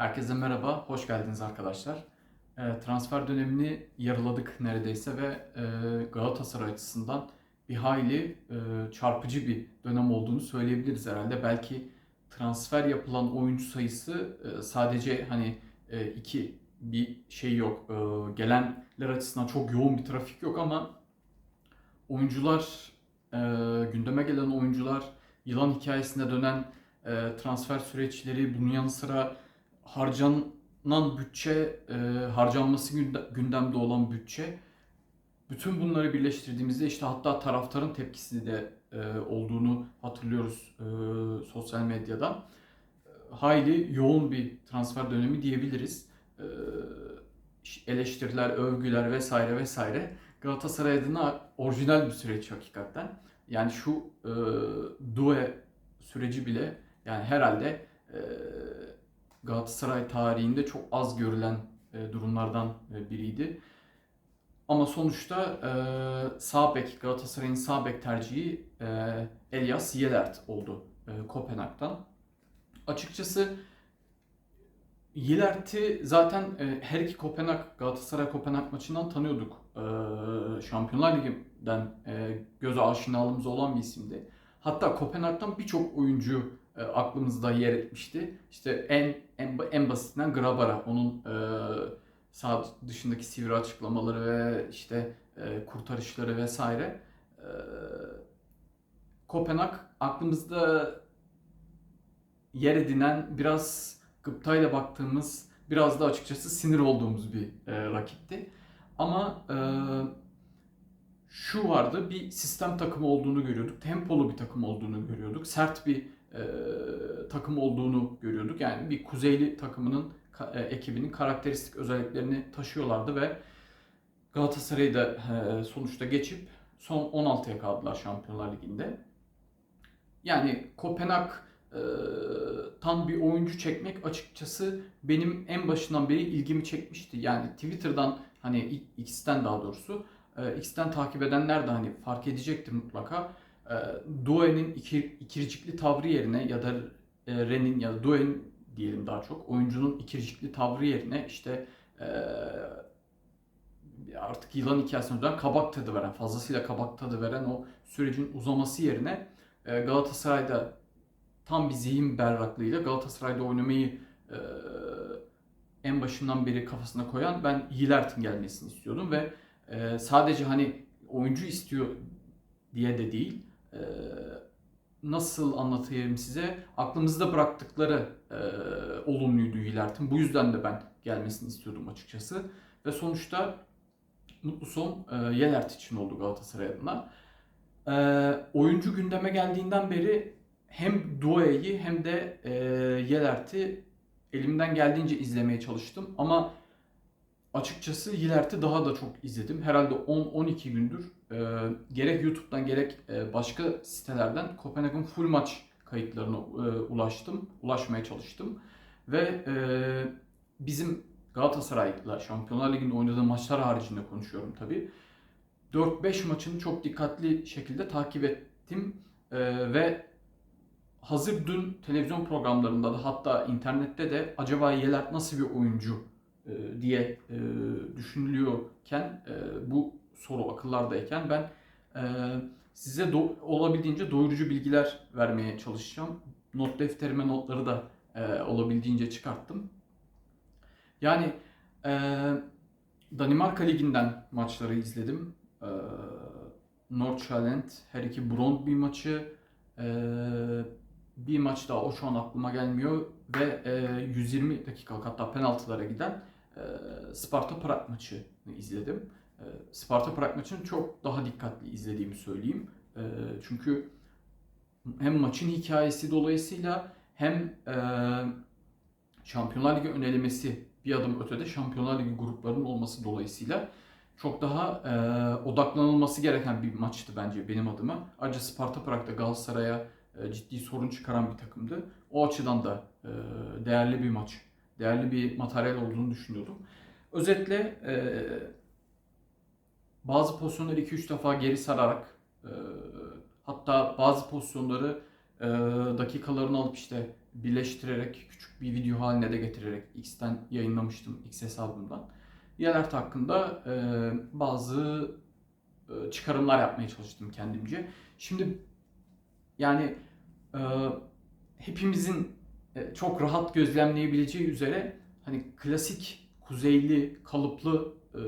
Herkese merhaba, hoş geldiniz arkadaşlar. E, transfer dönemini yarıladık neredeyse ve e, Galatasaray açısından bir hayli e, çarpıcı bir dönem olduğunu söyleyebiliriz herhalde. Belki transfer yapılan oyuncu sayısı e, sadece hani e, iki bir şey yok. E, gelenler açısından çok yoğun bir trafik yok ama oyuncular, e, gündeme gelen oyuncular, yılan hikayesinde dönen e, transfer süreçleri, bunun yanı sıra harcanan bütçe, e, harcanması günde- gündemde olan bütçe, bütün bunları birleştirdiğimizde işte hatta taraftarın tepkisi de e, olduğunu hatırlıyoruz e, sosyal medyadan. Hayli yoğun bir transfer dönemi diyebiliriz. Eleştiriler, övgüler vesaire vesaire. Galatasaray adına orijinal bir süreç hakikaten. Yani şu e, Due süreci bile yani herhalde e, Galatasaray tarihinde çok az görülen e, durumlardan e, biriydi. Ama sonuçta e, sağ Galatasaray'ın sağ bek tercihi e, Elias Yelert oldu e, Kopenhag'dan. Açıkçası Yelert'i zaten e, her iki Kopenhag, Galatasaray Kopenhag maçından tanıyorduk. E, Şampiyonlar Ligi'nden e, göze aşinalığımız olan bir isimdi. Hatta Kopenhag'dan birçok oyuncu e, aklımızda yer etmişti. İşte en en, en basitinden Grabara, onun e, sağ dışındaki sivri açıklamaları ve işte e, kurtarışları vesaire. E, Kopenhag aklımızda yer edinen biraz gıptayla baktığımız biraz da açıkçası sinir olduğumuz bir e, rakipti. Ama e, şu vardı bir sistem takımı olduğunu görüyorduk. Tempolu bir takım olduğunu görüyorduk. Sert bir e, takım olduğunu görüyorduk. Yani bir kuzeyli takımının e, ekibinin karakteristik özelliklerini taşıyorlardı ve Galatasaray'ı da e, sonuçta geçip son 16'ya kaldılar Şampiyonlar Ligi'nde. Yani Kopenhag e, tam bir oyuncu çekmek açıkçası benim en başından beri ilgimi çekmişti. Yani Twitter'dan hani X'ten daha doğrusu e, X'ten takip edenler de hani fark edecektir mutlaka. E, Due'nin iki, ikircikli tavrı yerine ya da e, Ren'in ya da Due'nin diyelim daha çok oyuncunun ikircikli tavrı yerine işte e, artık yılan hikayesine dönen kabak tadı veren, fazlasıyla kabak tadı veren o sürecin uzaması yerine e, Galatasaray'da tam bir zihin berraklığıyla Galatasaray'da oynamayı e, en başından beri kafasına koyan ben Yilert'in gelmesini istiyordum ve e, sadece hani oyuncu istiyor diye de değil e, nasıl anlatayım size aklımızda bıraktıkları e, olumluydu Yilert'in bu yüzden de ben gelmesini istiyordum açıkçası ve sonuçta mutlu son e, Yelert için oldu Galatasaray adına. E, oyuncu gündeme geldiğinden beri hem Due'yi hem de e, Yelert'i elimden geldiğince izlemeye çalıştım. Ama açıkçası Yelert'i daha da çok izledim. Herhalde 10-12 gündür e, gerek YouTube'dan gerek e, başka sitelerden Kopenhag'ın full maç kayıtlarına e, ulaştım. Ulaşmaya çalıştım. Ve e, bizim Galatasaray'la Şampiyonlar Ligi'nde oynadığı maçlar haricinde konuşuyorum tabii. 4-5 maçını çok dikkatli şekilde takip ettim. E, ve hazır dün televizyon programlarında da hatta internette de acaba Yelert nasıl bir oyuncu e, diye e, düşünülüyorken e, bu soru akıllardayken ben size do- olabildiğince doyurucu bilgiler vermeye çalışacağım. Not defterime notları da olabildiğince çıkarttım. Yani Danimarka Ligi'nden maçları izledim. E, her iki Brøndby maçı, bir maç daha o şu an aklıma gelmiyor ve e, 120 dakikalık hatta penaltılara giden Sparta Prag maçını izledim. E, Sparta Prag maçını çok daha dikkatli izlediğimi söyleyeyim. E, çünkü hem maçın hikayesi dolayısıyla hem e, Şampiyonlar Ligi önelemesi bir adım ötede Şampiyonlar Ligi gruplarının olması dolayısıyla çok daha e, odaklanılması gereken bir maçtı bence benim adıma. Ayrıca Sparta Prag'da Galatasaray'a e, ciddi sorun çıkaran bir takımdı. O açıdan da e, değerli bir maç, değerli bir materyal olduğunu düşünüyordum. Özetle e, bazı pozisyonları 2-3 defa geri sararak e, hatta bazı pozisyonları e, dakikalarını alıp işte birleştirerek küçük bir video haline de getirerek X'ten yayınlamıştım X hesabımdan. Yelert hakkında e, bazı e, çıkarımlar yapmaya çalıştım kendimce. Şimdi yani e, hepimizin çok rahat gözlemleyebileceği üzere hani klasik kuzeyli kalıplı e,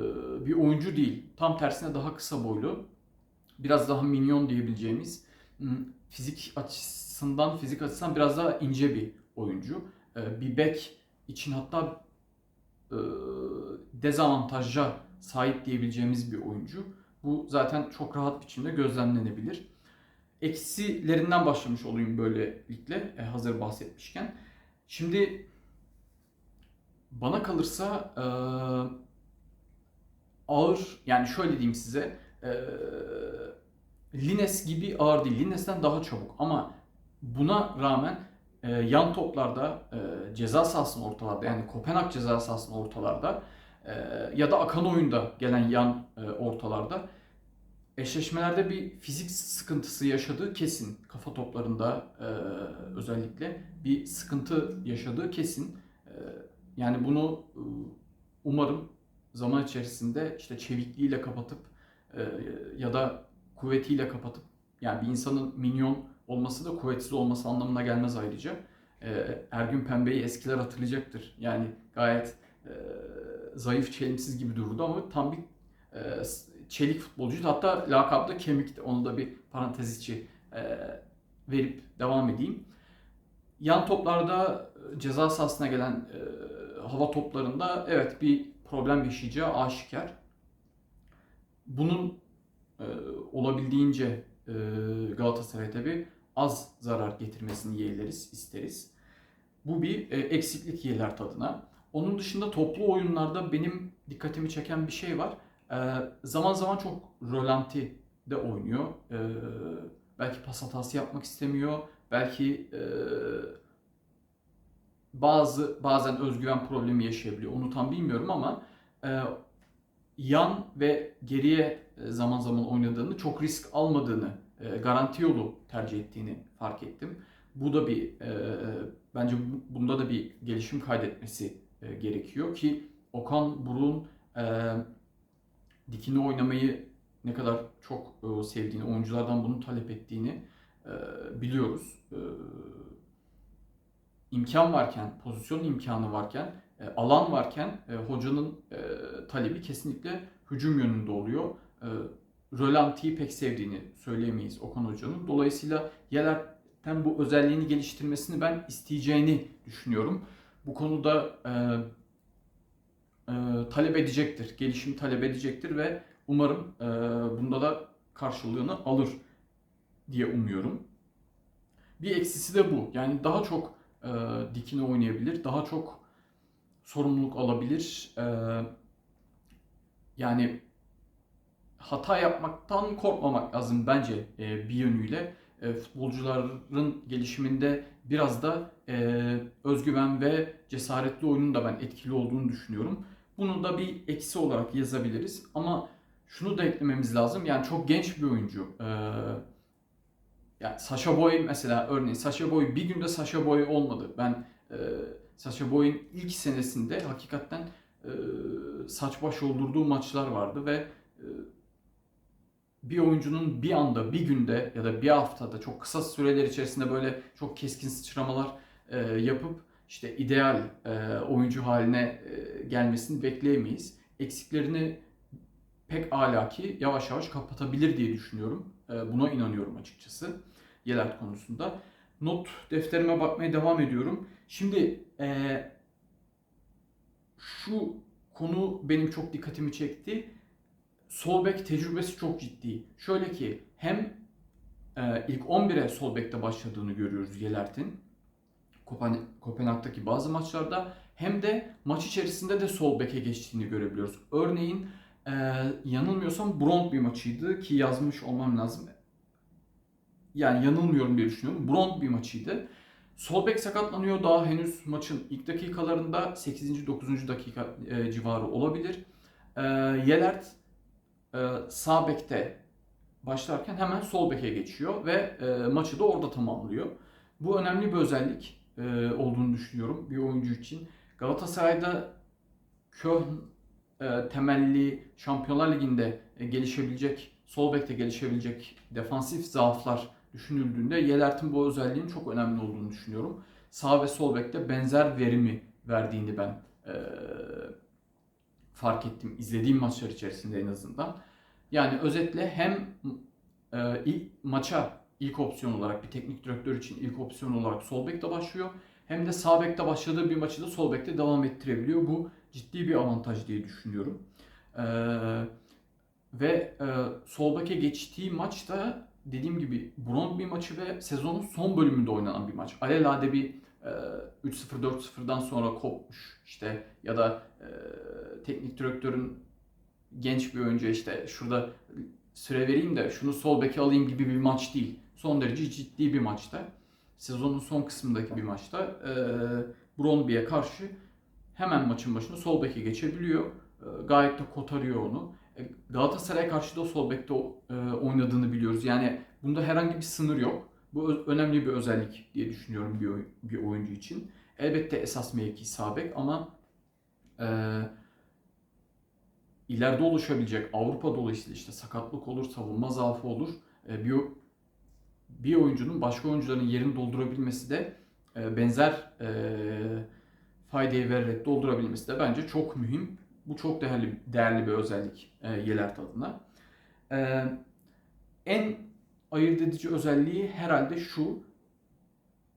bir oyuncu değil. Tam tersine daha kısa boylu. Biraz daha minyon diyebileceğimiz hmm, fizik açısından fizik açısından biraz daha ince bir oyuncu. E, bir bek için hatta e, dezavantaja sahip diyebileceğimiz bir oyuncu. Bu zaten çok rahat biçimde gözlemlenebilir. Eksilerinden başlamış olayım böylelikle e, hazır bahsetmişken. Şimdi bana kalırsa e, ağır yani şöyle diyeyim size e, Lines gibi ağır değil. Lines'ten daha çabuk ama buna rağmen e, yan toplarda e, ceza sahasının ortalarda yani Kopenhag ceza sahasının ortalarda e, ya da akan oyunda gelen yan e, ortalarda eşleşmelerde bir fizik sıkıntısı yaşadığı kesin. Kafa toplarında e, özellikle bir sıkıntı yaşadığı kesin. E, yani bunu e, umarım zaman içerisinde işte çevikliğiyle kapatıp e, ya da kuvvetiyle kapatıp yani bir insanın minyon olması da kuvvetsiz olması anlamına gelmez ayrıca. E, Ergün Pembe'yi eskiler hatırlayacaktır. Yani gayet e, zayıf, çelimsiz gibi dururdu ama tam bir e, çelik futbolcuydu. Hatta lakabı da kemikti. Onu da bir parantez içi e, verip devam edeyim. Yan toplarda e, ceza sahasına gelen e, hava toplarında evet bir problem yaşayacağı aşikar. Bunun e, olabildiğince e, Galatasaray tabi az zarar getirmesini yeğleriz, isteriz. Bu bir e, eksiklik yeğler tadına. Onun dışında toplu oyunlarda benim dikkatimi çeken bir şey var. E, zaman zaman çok rölanti de oynuyor. E, belki pas hatası yapmak istemiyor. Belki e, bazı bazen özgüven problemi yaşayabiliyor. Onu tam bilmiyorum ama e, yan ve geriye e, zaman zaman oynadığını, çok risk almadığını, e, garanti yolu tercih ettiğini fark ettim. Bu da bir e, bence bunda da bir gelişim kaydetmesi e, gerekiyor ki Okan Buruk'un e, dikini oynamayı ne kadar çok e, sevdiğini, oyunculardan bunu talep ettiğini e, biliyoruz. E, imkan varken, pozisyon imkanı varken, alan varken hocanın talebi kesinlikle hücum yönünde oluyor. Rölanti'yi pek sevdiğini söyleyemeyiz Okan Hoca'nın. Dolayısıyla Yeler'ten bu özelliğini geliştirmesini ben isteyeceğini düşünüyorum. Bu konuda e, talep edecektir, gelişim talep edecektir ve umarım e, bunda da karşılığını alır diye umuyorum. Bir eksisi de bu. Yani daha çok e, dikine oynayabilir, daha çok sorumluluk alabilir. E, yani hata yapmaktan korkmamak lazım bence e, bir yönüyle. E, futbolcuların gelişiminde biraz da e, özgüven ve cesaretli oyunun da ben etkili olduğunu düşünüyorum. Bunu da bir eksi olarak yazabiliriz ama şunu da eklememiz lazım. Yani çok genç bir oyuncu. E, yani Sasha Boy mesela örneğin Sasha Boy bir günde Sasha Boy olmadı. Ben e, Sasha Boy'un ilk senesinde hakikaten e, saç baş oldurduğu maçlar vardı ve e, bir oyuncunun bir anda, bir günde ya da bir haftada çok kısa süreler içerisinde böyle çok keskin sıçramalar e, yapıp işte ideal e, oyuncu haline e, gelmesini bekleyemeyiz. Eksiklerini pek alaki yavaş yavaş kapatabilir diye düşünüyorum. E, buna inanıyorum açıkçası Yelert konusunda. Not defterime bakmaya devam ediyorum. Şimdi e, şu konu benim çok dikkatimi çekti sol bek tecrübesi çok ciddi. Şöyle ki hem e, ilk 11'e sol bekte başladığını görüyoruz Yelert'in Kopen Kopenhag'daki bazı maçlarda hem de maç içerisinde de sol beke geçtiğini görebiliyoruz. Örneğin e, yanılmıyorsam Bront bir maçıydı ki yazmış olmam lazım. Yani yanılmıyorum diye düşünüyorum. Bront bir maçıydı. Sol bek sakatlanıyor daha henüz maçın ilk dakikalarında 8. 9. dakika e, civarı olabilir. E, Yelert e, sağ bekte başlarken hemen sol beke geçiyor ve e, maçı da orada tamamlıyor. Bu önemli bir özellik. E, olduğunu düşünüyorum bir oyuncu için. Galatasaray'da Köln e, temelli Şampiyonlar Ligi'nde e, gelişebilecek, sol bekte gelişebilecek defansif zaaflar düşünüldüğünde Yelert'in bu özelliğinin çok önemli olduğunu düşünüyorum. Sağ ve sol bekte benzer verimi verdiğini ben e, fark ettim izlediğim maçlar içerisinde en azından. Yani özetle hem e, maça ilk opsiyon olarak bir teknik direktör için ilk opsiyon olarak sol bekte başlıyor. Hem de sağ bekte başladığı bir maçı da sol bekte devam ettirebiliyor. Bu ciddi bir avantaj diye düşünüyorum. E, ve e, sol beke geçtiği maçta dediğim gibi Brondby maçı ve sezonun son bölümünde oynanan bir maç. Alelade bir e, 3-0 4-0'dan sonra kopmuş işte ya da e, teknik direktörün genç bir oyuncu işte şurada süre vereyim de şunu sol beke alayım gibi bir maç değil. Son derece ciddi bir maçta. Sezonun son kısmındaki bir maçta e, Brondby'ye karşı hemen maçın başına sol beke geçebiliyor. E, gayet de kotarıyor onu. E, Galatasaray'a karşı da sol bekte e, oynadığını biliyoruz. Yani bunda herhangi bir sınır yok. Bu önemli bir özellik diye düşünüyorum bir, oy- bir oyuncu için. Elbette esas mevki sağ bek ama e, ileride oluşabilecek Avrupa dolayısıyla işte sakatlık olur, savunma zaafı olur. E, bir, bir oyuncunun başka oyuncuların yerini doldurabilmesi de e, benzer e, faydayı vererek doldurabilmesi de bence çok mühim. Bu çok değerli değerli bir özellik e, Yelert adına. E, en ayırt edici özelliği herhalde şu.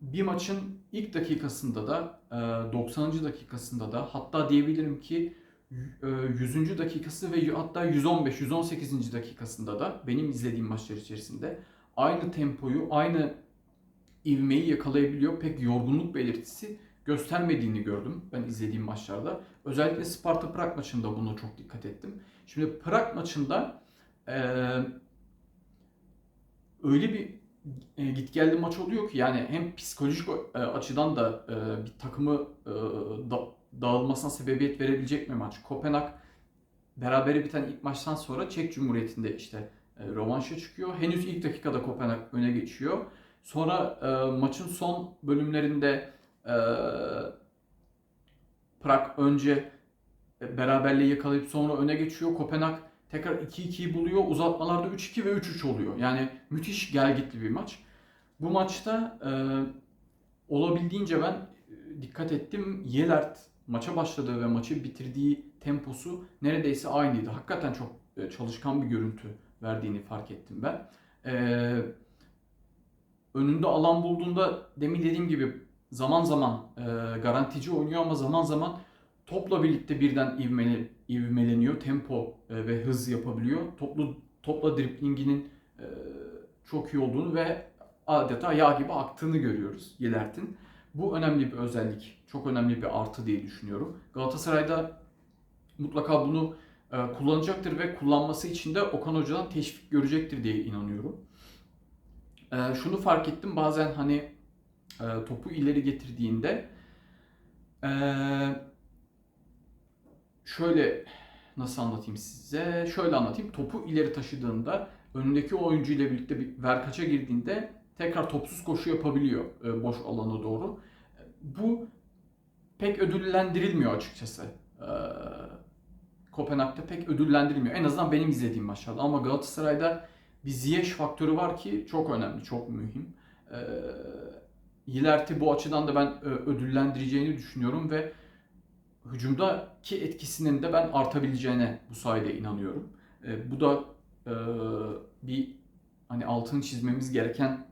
Bir maçın ilk dakikasında da, e, 90. dakikasında da hatta diyebilirim ki e, 100. dakikası ve hatta 115-118. dakikasında da benim izlediğim maçlar içerisinde aynı tempoyu, aynı ivmeyi yakalayabiliyor. Pek yorgunluk belirtisi göstermediğini gördüm ben izlediğim maçlarda. Özellikle Sparta Prag maçında buna çok dikkat ettim. Şimdi Prag maçında eee öyle bir e, git geldi maç oluyor ki yani hem psikolojik e, açıdan da e, bir takımı e, da, dağılmasına sebebiyet verebilecek bir maç. Kopenhag berabere biten ilk maçtan sonra Çek Cumhuriyeti'nde işte e, rövanşa çıkıyor. Henüz ilk dakikada Kopenhag öne geçiyor. Sonra e, maçın son bölümlerinde e, Prag önce e, beraberliği yakalayıp sonra öne geçiyor. Kopenhag tekrar 2-2'yi buluyor. Uzatmalarda 3-2 ve 3-3 oluyor. Yani müthiş gelgitli bir maç. Bu maçta e, olabildiğince ben e, dikkat ettim. Yelert maça başladığı ve maçı bitirdiği temposu neredeyse aynıydı. Hakikaten çok e, çalışkan bir görüntü verdiğini fark ettim ben. E, önünde alan bulduğunda demin dediğim gibi zaman zaman e, garantici oynuyor ama zaman zaman topla birlikte birden ivmeli, ivmeleniyor. Tempo e, ve hız yapabiliyor. Toplu topla driblinginin e, çok iyi olduğunu ve adeta yağ gibi aktığını görüyoruz Yelert'in. Bu önemli bir özellik. Çok önemli bir artı diye düşünüyorum. Galatasaray'da mutlaka bunu kullanacaktır ve kullanması için de Okan Hoca'dan teşvik görecektir diye inanıyorum. E, şunu fark ettim bazen hani e, topu ileri getirdiğinde e, şöyle nasıl anlatayım size? Şöyle anlatayım. Topu ileri taşıdığında önündeki oyuncu ile birlikte bir verkaça girdiğinde tekrar topsuz koşu yapabiliyor e, boş alana doğru. Bu pek ödüllendirilmiyor açıkçası. Kopenhag'da pek ödüllendirilmiyor. En azından benim izlediğim maçlarda. Ama Galatasaray'da bir Ziyech faktörü var ki çok önemli, çok mühim. E, Yilert'i bu açıdan da ben e, ödüllendireceğini düşünüyorum ve hücumdaki etkisinin de ben artabileceğine bu sayede inanıyorum. E, bu da e, bir hani altını çizmemiz gereken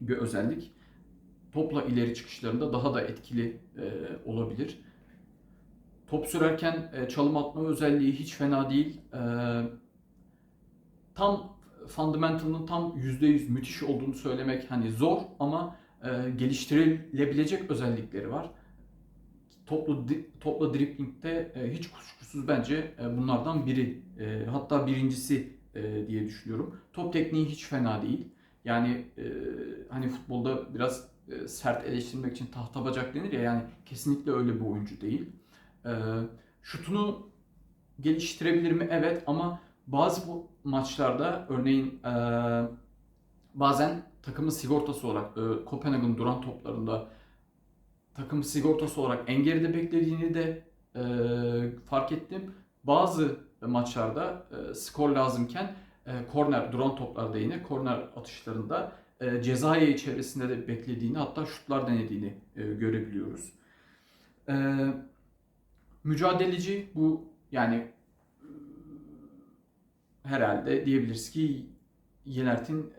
bir özellik. Topla ileri çıkışlarında daha da etkili e, olabilir. Top sürerken e, çalım atma özelliği hiç fena değil. E, tam fundamental'ın tam %100 müthiş olduğunu söylemek hani zor ama e, geliştirilebilecek özellikleri var. Toplu topla driblingde e, hiç kuşkusuz bence e, bunlardan biri. E, hatta birincisi e, diye düşünüyorum. Top tekniği hiç fena değil. Yani e, hani futbolda biraz e, sert eleştirmek için tahta bacak denir ya yani kesinlikle öyle bir oyuncu değil. E, şutunu geliştirebilir mi? Evet ama bazı bu maçlarda örneğin e, bazen takımın sigortası olarak e, Kopenhag'ın duran toplarında takım sigortası olarak en geride beklediğini de e, fark ettim. Bazı maçlarda e, skor lazımken e, korner, duran toplarda yine korner atışlarında e, ceza yayı çevresinde de beklediğini hatta şutlar denediğini e, görebiliyoruz. E, mücadeleci bu yani e, herhalde diyebiliriz ki Yenert'in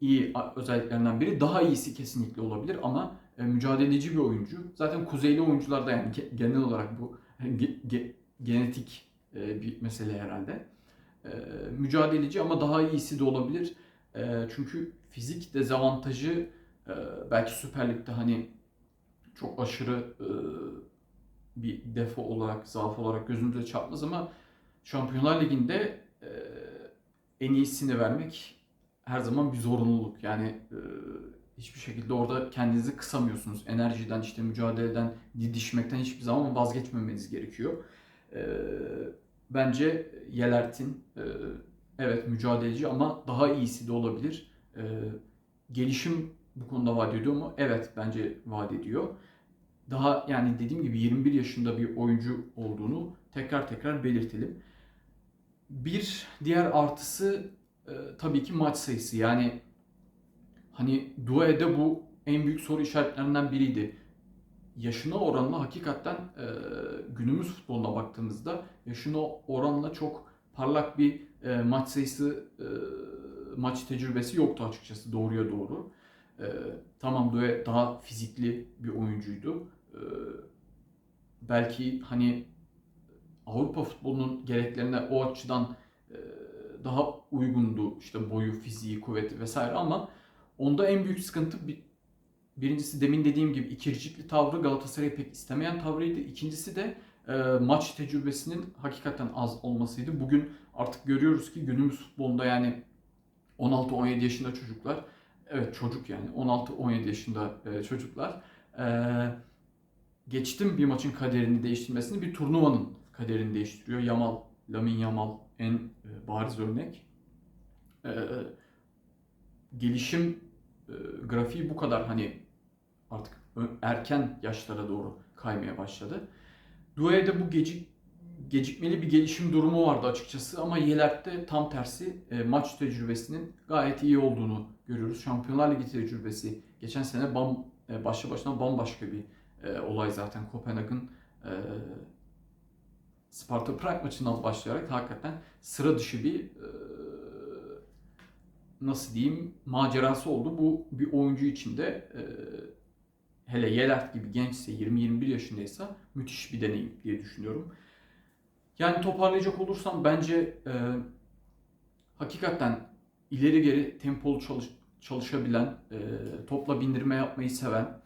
iyi özelliklerinden biri. Daha iyisi kesinlikle olabilir ama e, mücadeleci bir oyuncu. Zaten kuzeyli oyuncularda yani ge- genel olarak bu ge- ge- genetik e, bir mesele herhalde. E, mücadeleci ama daha iyisi de olabilir. E, çünkü fizik dezavantajı e, belki Süper Lig'de hani çok aşırı e, bir defo olarak, zaaf olarak gözümüze çarpmaz ama Şampiyonlar Ligi'nde e, en iyisini vermek her zaman bir zorunluluk. Yani e, hiçbir şekilde orada kendinizi kısamıyorsunuz. Enerjiden, işte mücadeleden, didişmekten hiçbir zaman vazgeçmemeniz gerekiyor. E, bence Yelert'in e, evet mücadeleci ama daha iyisi de olabilir. E, gelişim bu konuda vaat ediyor mu? Evet bence vaat ediyor. Daha yani dediğim gibi 21 yaşında bir oyuncu olduğunu tekrar tekrar belirtelim. Bir diğer artısı e, tabii ki maç sayısı. Yani hani Due'de bu en büyük soru işaretlerinden biriydi. Yaşına oranla hakikaten e, günümüz futboluna baktığımızda yaşına oranla çok parlak bir e, maç sayısı, e, maç tecrübesi yoktu açıkçası doğruya doğru. E, tamam Due daha fizikli bir oyuncuydu. E, belki hani Avrupa futbolunun gereklerine o açıdan e, daha uygundu işte boyu, fiziği, kuvveti vesaire ama onda en büyük sıkıntı bir, birincisi demin dediğim gibi ikircikli tavrı Galatasaray'ı pek istemeyen tavrıydı. İkincisi de e, maç tecrübesinin hakikaten az olmasıydı. Bugün artık görüyoruz ki günümüz futbolunda yani 16-17 yaşında çocuklar evet çocuk yani 16-17 yaşında e, çocuklar e, geçtim bir maçın kaderini değiştirmesini bir turnuvanın kaderini değiştiriyor. Yamal, Lamin Yamal en e, bariz örnek. E, gelişim e, grafiği bu kadar hani artık erken yaşlara doğru kaymaya başladı. Due'de bu gecik gecikmeli bir gelişim durumu vardı açıkçası ama Yelert'te tam tersi e, maç tecrübesinin gayet iyi olduğunu görüyoruz. Şampiyonlar Ligi tecrübesi geçen sene bam, e, başlı başına bambaşka bir e, olay zaten Kopenhag'ın e, Sparta Prag maçından başlayarak hakikaten sıra dışı bir e, nasıl diyeyim macerası oldu. Bu bir oyuncu için de e, hele Yelert gibi gençse 20-21 yaşındaysa müthiş bir deneyim diye düşünüyorum. Yani toparlayacak olursam bence e, hakikaten ileri geri tempolu çalış, çalışabilen, e, topla bindirme yapmayı seven,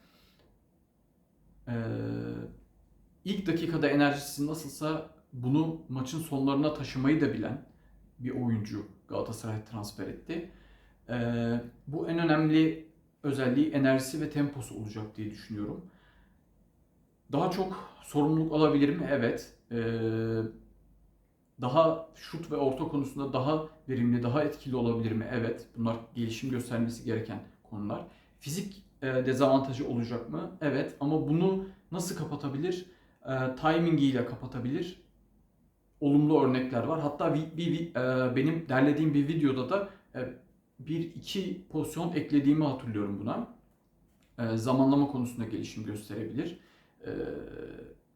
e, ilk dakikada enerjisi nasılsa bunu maçın sonlarına taşımayı da bilen bir oyuncu Galatasaray transfer etti. E, bu en önemli özelliği enerjisi ve temposu olacak diye düşünüyorum. Daha çok sorumluluk alabilir mi? Evet. Ee, daha şut ve orta konusunda daha verimli, daha etkili olabilir mi? Evet. Bunlar gelişim göstermesi gereken konular. Fizik dezavantajı olacak mı? Evet. Ama bunu nasıl kapatabilir? E, timingiyle kapatabilir. Olumlu örnekler var. Hatta bir, bir- bir, e, benim derlediğim bir videoda da e, bir iki pozisyon eklediğimi hatırlıyorum buna. E, zamanlama konusunda gelişim gösterebilir. E,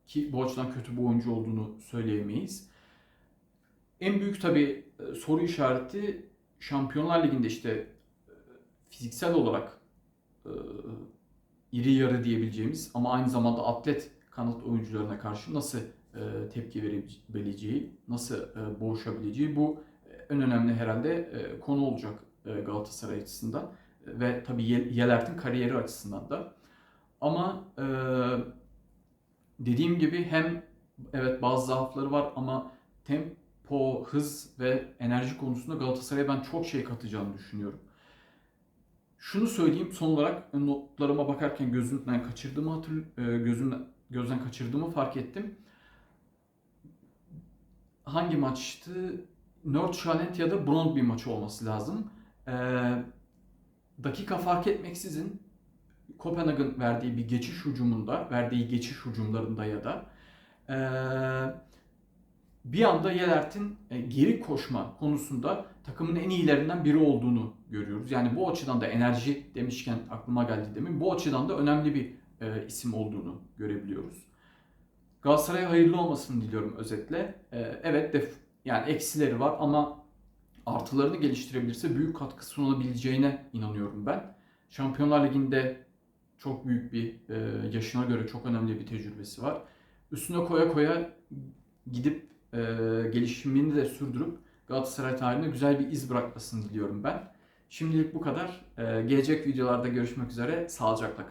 ki bu açıdan kötü bir oyuncu olduğunu söyleyemeyiz. En büyük tabii e, soru işareti Şampiyonlar Ligi'nde işte e, fiziksel olarak e, iri yarı diyebileceğimiz ama aynı zamanda atlet kanat oyuncularına karşı nasıl e, tepki verebileceği, nasıl e, boğuşabileceği bu en önemli herhalde e, konu olacak e, Galatasaray açısından ve tabii Ye- Yelert'in kariyeri açısından da. Ama e, dediğim gibi hem evet bazı zaafları var ama tempo, hız ve enerji konusunda Galatasaray'a ben çok şey katacağını düşünüyorum. Şunu söyleyeyim son olarak notlarıma bakarken gözümden kaçırdığımı hatır, e, gözümden gözden kaçırdığımı fark ettim. Hangi maçtı? Nordschalent ya da Brøndby maçı olması lazım. Ee, dakika fark etmeksizin Kopenhag'ın verdiği bir geçiş hücumunda, verdiği geçiş hücumlarında ya da eee, bir anda Yelert'in e, geri koşma konusunda takımın en iyilerinden biri olduğunu görüyoruz. Yani bu açıdan da enerji demişken aklıma geldi demin. Bu açıdan da önemli bir e, isim olduğunu görebiliyoruz. Galatasaray'a hayırlı olmasını diliyorum özetle. E, evet de yani eksileri var ama artılarını geliştirebilirse büyük katkı sunabileceğine inanıyorum ben. Şampiyonlar Ligi'nde çok büyük bir e, yaşına göre çok önemli bir tecrübesi var. Üstüne koya koya gidip e, gelişimini de sürdürüp Galatasaray tarihine güzel bir iz bırakmasını diliyorum ben. Şimdilik bu kadar. E, gelecek videolarda görüşmek üzere. Sağlıcakla kalın.